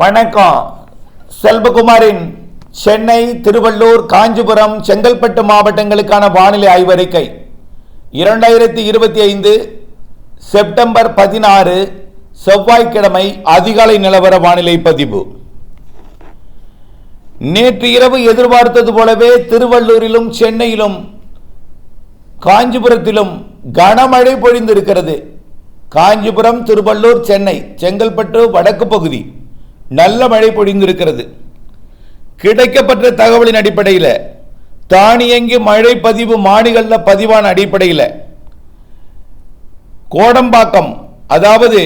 வணக்கம். செல்வகுமாரின் சென்னை திருவள்ளூர் காஞ்சிபுரம் செங்கல்பட்டு மாவட்டங்களுக்கான வானிலை ஆய்வறிக்கை. இரண்டாயிரத்தி இருபத்தி ஐந்து செப்டம்பர் பதினாறு செவ்வாய்க்கிழமை அதிகாலை நிலவர வானிலை பதிவு. நேற்று இரவு எதிர்பார்த்தது போலவே திருவள்ளூரிலும் சென்னையிலும் காஞ்சிபுரத்திலும் கனமழை பொழிந்திருக்கிறது. காஞ்சிபுரம் திருவள்ளூர் சென்னை செங்கல்பட்டு வடக்கு பகுதி. நல்ல மழை பொழிந்திருக்கிறது. கிடைக்கப்பட்ட தகவலின் அடிப்படையில் தானியங்கி மழை பதிவு மாடிகளில் பதிவான அடிப்படையில் கோடம்பாக்கம் அதாவது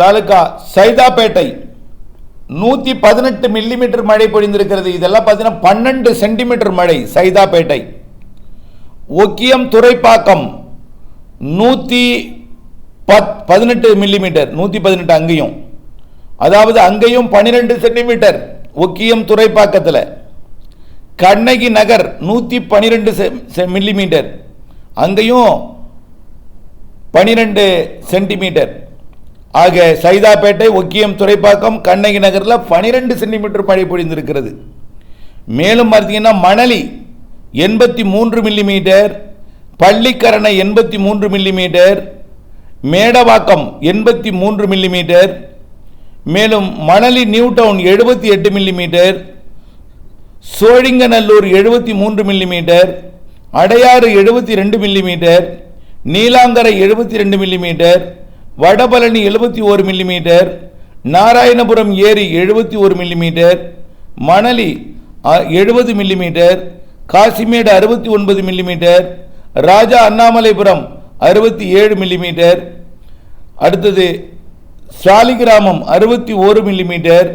தாலுகா சைதாப்பேட்டை நூற்றி பதினெட்டு மில்லிமீட்டர் மழை பொழிந்திருக்கிறது. இதெல்லாம் பார்த்தீங்கன்னா பன்னெண்டு சென்டிமீட்டர் மழை சைதாப்பேட்டை. ஒக்கியம் துறைப்பாக்கம் நூற்றி பத் பதினெட்டு மில்லிமீட்டர் நூற்றி பதினெட்டு அங்கேயும். அதாவது அங்கேயும் பன்னிரெண்டு சென்டிமீட்டர் ஒக்கியம் துறைப்பாக்கத்தில். கண்ணகி நகர் நூற்றி பன்னிரெண்டு மில்லிமீட்டர். அங்கேயும் பனிரெண்டு சென்டிமீட்டர். ஆக சைதாப்பேட்டை ஒக்கியம் துறைப்பாக்கம் கண்ணகி நகரில் பனிரெண்டு சென்டிமீட்டர் மழை பொழிந்திருக்கிறது. மேலும் பார்த்தீங்கன்னா மணலி எண்பத்தி மூன்று மில்லிமீட்டர் பள்ளிக்கரணை எண்பத்தி மூன்று மில்லிமீட்டர் மேடவாக்கம் எண்பத்தி மூன்று மில்லிமீட்டர் மேலும் மணலி நியூ டவுன் எழுபத்தி எட்டு மில்லிமீட்டர் சோழிங்கநல்லூர் எழுபத்தி மூன்று மில்லிமீட்டர் அடையாறு எழுபத்தி ரெண்டு மில்லிமீட்டர் நீலாங்கரை எழுபத்தி ரெண்டு மில்லிமீட்டர் வடபழனி எழுபத்தி ஒரு மில்லிமீட்டர் நாராயணபுரம் ஏரி எழுபத்தி ஒரு மில்லிமீட்டர் மணலி எழுபது மில்லிமீட்டர் காசிமேடு அறுபத்தி ஒன்பது மில்லிமீட்டர் ராஜா அண்ணாமலைபுரம் அறுபத்தி ஏழு மில்லிமீட்டர் அடுத்தது சாலிகிராமம் அறுபத்தி ஒரு மில்லிமீட்டர்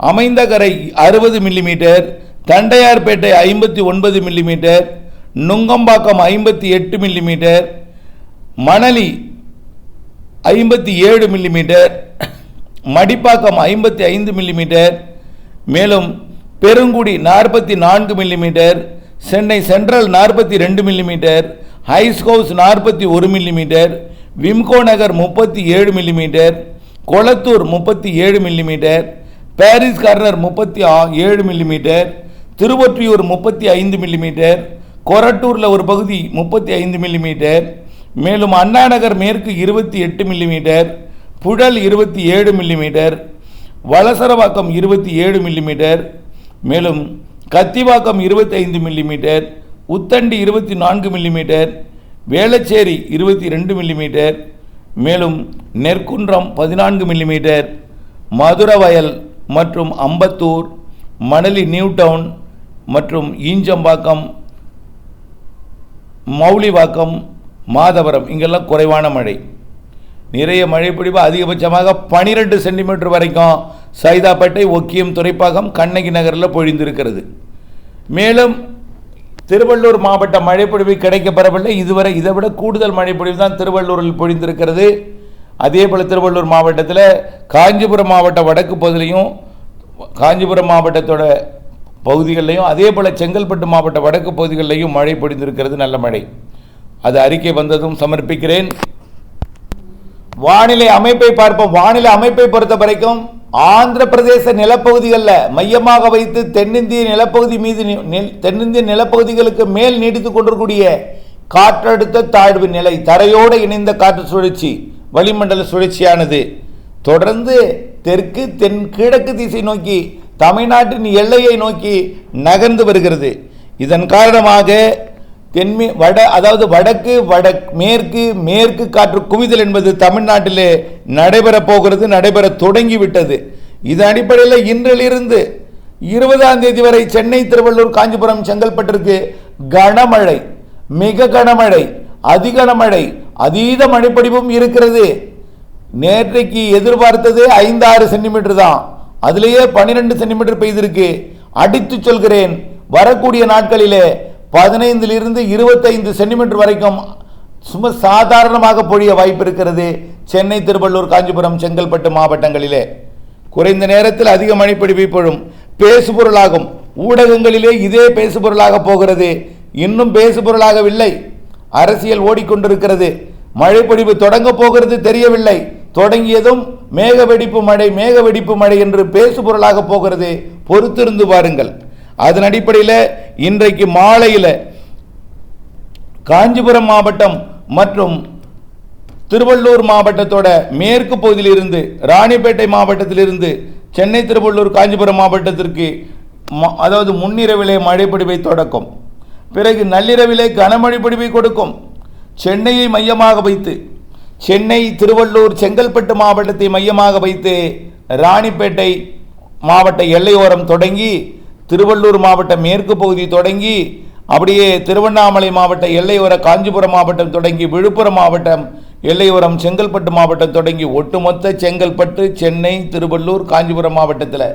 அமைந்தகரை அறுபது மில்லிமீட்டர் தண்டையார்பேட்டை ஐம்பத்தி ஒன்பது மில்லிமீட்டர் நுங்கம்பாக்கம் ஐம்பத்தி எட்டு மில்லிமீட்டர் மணலி ஐம்பத்தி ஏழு மில்லிமீட்டர் மடிப்பாக்கம் ஐம்பத்தி ஐந்து மில்லிமீட்டர் மேலும் பெருங்குடி நாற்பத்தி நான்கு மில்லிமீட்டர் சென்னை சென்ட்ரல் நாற்பத்தி ரெண்டு மில்லிமீட்டர் ஹைஸ்கவுஸ் நாற்பத்தி ஒரு மில்லிமீட்டர் விம்கோ நகர் முப்பத்தி ஏழு மில்லிமீட்டர் கொளத்தூர் முப்பத்தி ஏழு மில்லிமீட்டர் பாரிஸ் கார்னர் முப்பத்தி ஏழு மில்லிமீட்டர் திருவொற்றியூர் முப்பத்தி ஐந்து மில்லிமீட்டர் கொரட்டூரில் ஒரு பகுதி முப்பத்தி ஐந்து மில்லிமீட்டர் மேலும் அண்ணாநகர் மேற்கு இருபத்தி எட்டு மில்லிமீட்டர் புழல் இருபத்தி ஏழு மில்லிமீட்டர் வலசரவாக்கம் இருபத்தி ஏழு மில்லிமீட்டர் மேலும் கத்திவாக்கம் இருபத்தைந்து மில்லிமீட்டர் உத்தண்டி இருபத்தி நான்கு மில்லிமீட்டர் வேளச்சேரி இருபத்தி ரெண்டு மில்லிமீட்டர் மேலும் நெற்குன்றம் பதினான்கு மில்லிமீட்டர் மதுரவயல் மற்றும் அம்பத்தூர் மணலி நியூ டவுன் மற்றும் ஈஞ்சம்பாக்கம் மௌலிவாக்கம் மாதவரம். இங்கெல்லாம் குறைவான மழை. நிறைய மழை பொழிவு அதிகபட்சமாக பனிரெண்டு சென்டிமீட்டர் வரைக்கும் சைதாப்பேட்டை ஒக்கியம் துறைப்பாகம் கண்ணகி நகரில் பொழிந்திருக்கிறது. மேலும் திருவள்ளூர் மாவட்ட மழைப்பொழிவு கிடைக்கப்பெறவில்லை. இதுவரை இதை விட கூடுதல் மழைப்பொழிவு தான் திருவள்ளூரில் பொழிந்திருக்கிறது. அதே போல் திருவள்ளூர் மாவட்டத்தில் காஞ்சிபுரம் மாவட்ட வடக்கு பகுதியிலையும் காஞ்சிபுரம் மாவட்டத்தோட பகுதிகளிலையும் அதே போல் செங்கல்பட்டு மாவட்ட வடக்கு பகுதிகளிலையும் மழை பொழிந்திருக்கிறது நல்ல மழை. அது அறிக்கை வந்ததும் சமர்ப்பிக்கிறேன். வானிலை அமைப்பை பார்ப்போம். வானிலை அமைப்பை பொறுத்த வரைக்கும் ஆந்திர பிரதேச நிலப்பகுதிகளில் மையமாக வைத்து தென்னிந்திய நிலப்பகுதி மீது தென்னிந்திய நிலப்பகுதிகளுக்கு மேல் நீடித்துக் கொண்டிருக்கூடிய காற்றழுத்த தாழ்வு நிலை தரையோடு இணைந்த காற்று சுழற்சி வளிமண்டல சுழற்சியானது. தொடர்ந்து தெற்கு தென் கிழக்கு திசை நோக்கி தமிழ்நாட்டின் எல்லையை நோக்கி நகர்ந்து வருகிறது. இதன் காரணமாக தென்மே வட அதாவது வடக்கு வட மேற்கு மேற்கு காற்று குவிதல் என்பது தமிழ்நாட்டிலே நடைபெறப் போகிறது நடைபெற தொடங்கிவிட்டது. இது அடிப்படையில் இன்றிலிருந்து இருபதாம் தேதி வரை சென்னை திருவள்ளூர் காஞ்சிபுரம் செங்கல்பட்டிற்கு கனமழை மிக கனமழை அதிகனமழை அதீத மழைப்படிவும் இருக்கிறது. நேற்றைக்கு எதிர்பார்த்தது ஐந்து ஆறு சென்டிமீட்டர் தான். அதிலேயே பன்னிரெண்டு சென்டிமீட்டர் பெய்திருக்கு. அடித்து சொல்கிறேன் வரக்கூடிய நாட்களிலே பதினைந்திலிருந்து இருபத்தைந்து சென்டிமீட்டர் வரைக்கும் சும்மா சாதாரணமாக பொழிய வாய்ப்பு இருக்கிறது. சென்னை திருவள்ளூர் காஞ்சிபுரம் செங்கல்பட்டு மாவட்டங்களிலே. குறைந்த நேரத்தில் அதிக மழைப்பொழிவு பொழும் பேசுபொருளாகும் ஊடகங்களிலே இதே பேசுபொருளாக போகிறது. இன்னும் பேசுபொருளாகவில்லை அரசியல் ஓடிக்கொண்டிருக்கிறது. மழைப்பொழிவு தொடங்க போகிறது தெரியவில்லை. தொடங்கியதும் மேக வெடிப்பு மழை மேக வெடிப்பு மழை என்று பேசுபொருளாக போகிறது. பொறுத்திருந்து பாருங்கள். அதன் அடிப்படையில் இன்றைக்கு மாலையில் காஞ்சிபுரம் மாவட்டம் மற்றும் திருவள்ளூர் மாவட்டத்தோட மேற்கு பகுதியிலிருந்து ராணிப்பேட்டை மாவட்டத்திலிருந்து சென்னை திருவள்ளூர் காஞ்சிபுரம் மாவட்டத்திற்கு அதாவது முன்னிரவிலே மழைப்பிடிவை தொடக்கும். பிறகு நள்ளிரவிலே கனமழை கொடுக்கும். சென்னையை மையமாக வைத்து சென்னை திருவள்ளூர் செங்கல்பட்டு மாவட்டத்தை மையமாக வைத்து ராணிப்பேட்டை மாவட்ட எல்லையோரம் தொடங்கி திருவள்ளூர் மாவட்ட மேற்கு பகுதி தொடங்கி அப்படியே திருவண்ணாமலை மாவட்ட எல்லையோர காஞ்சிபுரம் மாவட்டம் தொடங்கி விழுப்புரம் மாவட்டம் எல்லையோரம் செங்கல்பட்டு மாவட்டம் தொடங்கி ஒட்டுமொத்த செங்கல்பட்டு சென்னை திருவள்ளூர் காஞ்சிபுரம் மாவட்டத்தில்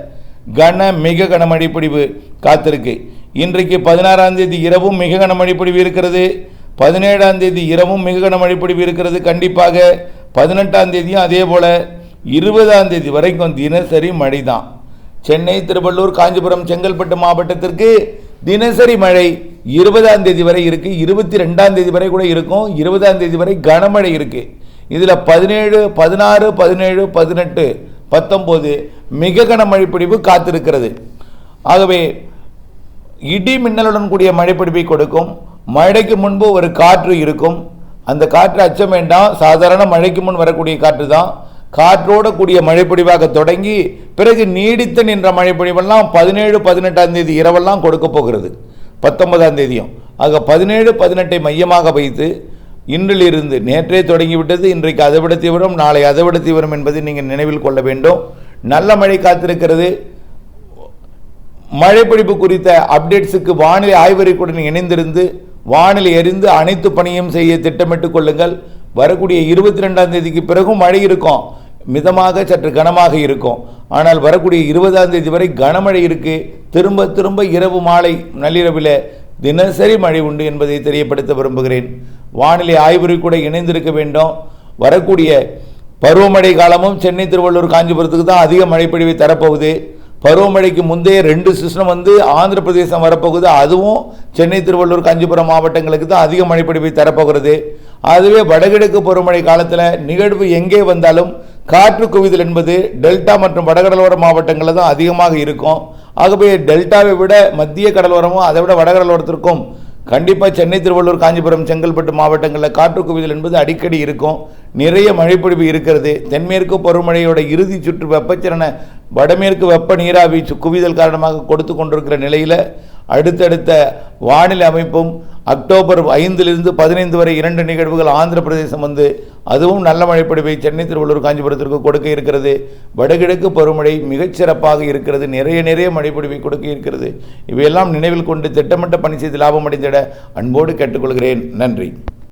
கன மிக கனமழை பொழிவு காத்திருக்கு. இன்றைக்கு பதினாறாம் தேதி இரவும் மிக கனமழை பொழிவு இருக்கிறது. பதினேழாம் தேதி இரவும் மிக கனமழை பொழிவு இருக்கிறது. கண்டிப்பாக பதினெட்டாம் தேதியும் அதே போல் இருபதாம் தேதி வரைக்கும் தினசரி மழை தான் சென்னை திருவள்ளூர் காஞ்சிபுரம் செங்கல்பட்டு மாவட்டத்திற்கு தினசரி மழை இருபதாம் தேதி வரை இருக்கு. இருபத்தி ரெண்டாம் தேதி வரை கூட இருக்கும். இருபதாம் தேதி வரை கனமழை இருக்கு. இதில் பதினேழு பதினாறு பதினேழு பதினெட்டு பத்தொம்போது மிக கனமழை பொழிவு காத்திருக்கிறது. ஆகவே இடி மின்னலுடன் கூடிய மழைப்பிடிப்பை கொடுக்கும். மழைக்கு முன்பு ஒரு காற்று இருக்கும். அந்த காற்று அச்சம் வேண்டாம். சாதாரண மழைக்கு முன் வரக்கூடிய காற்று தான். காற்றோடு கூடிய மழைப்பொழிவாக தொடங்கி பிறகு நீடித்து நின்ற மழைப்பொழிவெல்லாம் பதினேழு பதினெட்டாம் தேதி இரவெல்லாம் கொடுக்க போகிறது. பத்தொன்பதாம் தேதியும். ஆக பதினேழு பதினெட்டை மையமாக வைத்து இன்றிலிருந்து நேற்றே தொடங்கிவிட்டது இன்றைக்கு அதை விட தீவிரம் நாளை அதை விட தீவிரம் என்பதை நீங்கள் நினைவில் கொள்ள வேண்டும். நல்ல மழை காத்திருக்கிறது. மழைப்பிடிப்பு குறித்த அப்டேட்ஸுக்கு வானிலை ஆய்வறிக்குடன் இணைந்திருந்து வானிலை எரிந்து அனைத்து பணியும் செய்ய திட்டமிட்டுக் கொள்ளுங்கள். வரக்கூடிய இருபத்தி ரெண்டாம் தேதிக்கு பிறகும் மழை இருக்கும். மிதமாக சற்று கனமாக இருக்கும். ஆனால் வரக்கூடிய இருபதாம் தேதி வரை கனமழை இருக்குது திரும்ப திரும்ப இரவு மாலை நள்ளிரவில் தினசரி மழை உண்டு என்பதை தெரியப்படுத்த விரும்புகிறேன். வானிலை ஆய்வுரை கூட இணைந்திருக்க வேண்டும். வரக்கூடிய பருவமழை காலமும் சென்னை திருவள்ளூர் காஞ்சிபுரத்துக்கு தான் அதிக மழைப்பொழிவை தரப்போகுது. பருவமழைக்கு முந்தைய ரெண்டு சிஸ்டம் வந்து ஆந்திர பிரதேசம் வரப்போகுது. அதுவும் சென்னை திருவள்ளூர் காஞ்சிபுரம் மாவட்டங்களுக்கு தான் அதிக மழைப்பொழிவை தரப்போகிறது. அதுவே வடகிழக்கு பருவமழை காலத்தில் நிகழ்வு எங்கே வந்தாலும் காற்று குவிதல் என்பது டெல்டா மற்றும் வடகடலோர மாவட்டங்களில் தான் அதிகமாக இருக்கும். ஆகவே டெல்டாவை விட மத்திய கடலோரமும் அதை விட வடகடலோரத்திற்கும் கண்டிப்பாக சென்னை திருவள்ளூர் காஞ்சிபுரம் செங்கல்பட்டு மாவட்டங்களில் காற்று குவிதல் என்பது அடிக்கடி இருக்கும். நிறைய மழைப்பொழிவு இருக்கிறது. தென்மேற்கு பருவமழையோட இறுதி சுற்று வெப்பச்சலன வடமேற்கு வெப்ப நீராவி குவிதல் காரணமாக கொடுத்து கொண்டிருக்கிற நிலையில் அடுத்தடுத்த வானிலை அமைப்பும் அக்டோபர் ஐந்திலிருந்து பதினைந்து வரை இரண்டு நிகழ்வுகள் ஆந்திர பிரதேசம் வந்து அதுவும் நல்ல மழைப்பொழிவை சென்னை திருவள்ளூர் காஞ்சிபுரத்திற்கு கொடுக்க இருக்கிறது. வடகிழக்கு பருவமழை மிகச்சிறப்பாக இருக்கிறது. நிறைய நிறைய மழைப்பொழிவை கொடுக்க இருக்கிறது. இவையெல்லாம் நினைவில் கொண்டு திட்டமிட்ட பணி செய்து லாபம் அடைந்திட அன்போடு கேட்டுக்கொள்கிறேன். நன்றி.